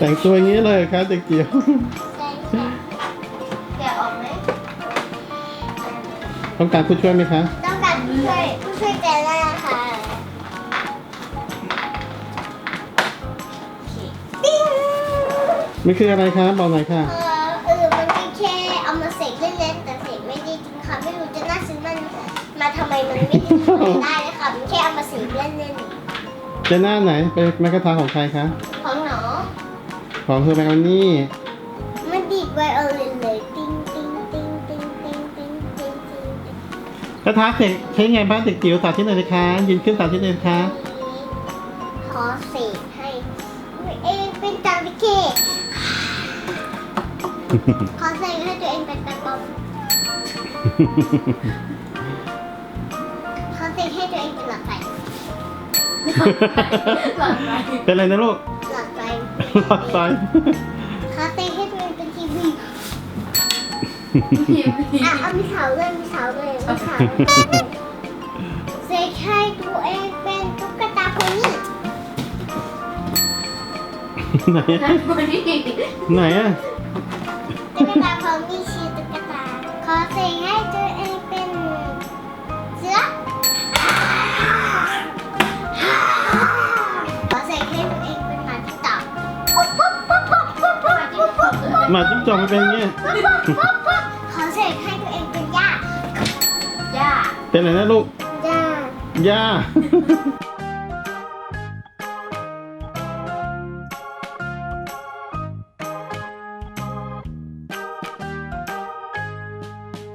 แต่งตัวอย่างนี้เลยครับเด็กจิ๋วใช่ใช่แกะออกไหมต้องการผู้ช่วยไหมคะ ต้องการผู้ช่วยผู้ช่วยแกะแล้วนะคะปิ้งมันคืออะไรคะบอกหน่อยค่ะ เออเออมันก็แค่เอามาเสกเล่นๆแต่เสกไม่ได้จริงค่ะ ไม่รู้จะน่าซื้อมันมาทำไมมันไม่ได้ทำอะไรได้เลยค่ะ มันแค่เอามาเสกเล่นเจน่าไหนเป็นแมกกาทาของใครคะๆ ของหนอของเธอแมกกานี่มันดีดไวโอลินเลยติ้งติ้งติ้งติ้งติ้งติ้งติ้งติ้งกระทะเสกใช้ไงบ้างเด็กจิ๋วสาธิตหน่อยสิคะยืนขึ้นสาธิตหน่อยสิคะขอเสกให้ตัวเองเป็นตาวิเกตขอเสกให้ตัวเองเป็นตาบอมขอเสกให้ตัวเองเป็นหลอดไฟ เป็นอะไรนะลูก หลอดไฟหลอดไฟขอเสกให้ตัวเองเป็นทีวีทีวีอะเอามีเสาเลยมีเสาเลยมีเสาเสกให้ตัวเองเป็นตุ๊กตาโพนี่ไหนนั่อะนคนนี้ไหนอะ หมาจิ้งจอกมันเป็นอย่างเงี้ยขอเสกให้ตัวเองเป็นหญ้าย่าเป็นอะไรนะลูกหญ้าหญ้า